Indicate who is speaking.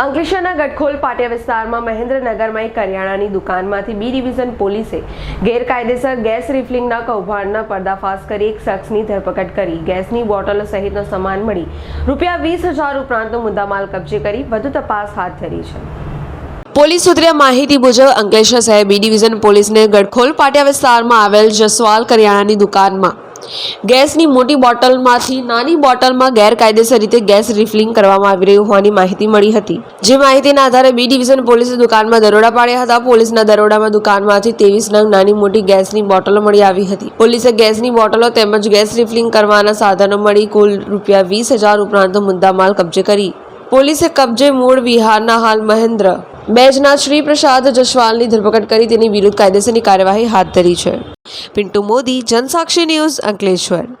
Speaker 1: અંકલેશ્વરના ગટખોલ પાટિયા વિસ્તારમાં મહેન્દ્રનગરમાં એક કરિયાણાની દુકાનમાંથી બી ડિવિઝન પોલીસે ગેરકાયદેસર ગેસ રિફિલિંગના કૌભાંડના પર્દાફાશ કરી એક શખ્સની ધરપકડ કરી. ગેસની બોટલો સહિતનો સામાન મળી રૂપિયા વીસ હજાર ઉપરાંતનો મુદ્દામાલ કબજે કરી વધુ તપાસ હાથ ધરી છે. પોલીસ સૂત્રે માહિતી મુજબ અંકલેશ્વર શહેર બી ડિવિઝન પોલીસને ગડખોલ પાટિયા વિસ્તારમાં આવેલ જસવાલ કરિયાણાની દુકાનમાં ગેસની મોટી બોટલમાંથી નાની બોટલમાં ગેરકાયદેસર રીતે ગેસ રિફિલિંગ કરવામાં આવી રહ્યું હોવાની માહિતી મળી હતી. જે માહિતીના આધારે બી ડિવિઝન પોલીસે દુકાનમાં દરોડા પાડ્યા હતા. પોલીસના દરોડામાં દુકાનમાંથી ત્રેવીસ નંગ નાની મોટી ગેસની બોટલો મળી આવી હતી. પોલીસે ગેસની બોટલો તેમજ ગેસ રિફિલિંગ કરવાના સાધનો મળી કુલ રૂપિયા વીસ હજાર ઉપરાંત મુદ્દામાલ કબજે કરી. પોલીસે કબજે મૂળ વિહારના હાલ મહેન્દ્ર બેજનાથ શ્રી પ્રસાદ જસવાલની ધરપકડ કરી તેની વિરુદ્ધ કાયદેસરની કાર્યવાહી હાથ ધરી છે. પિન્ટુ મોદી, જનસાક્ષી ન્યૂઝ અંકલેશ્વર.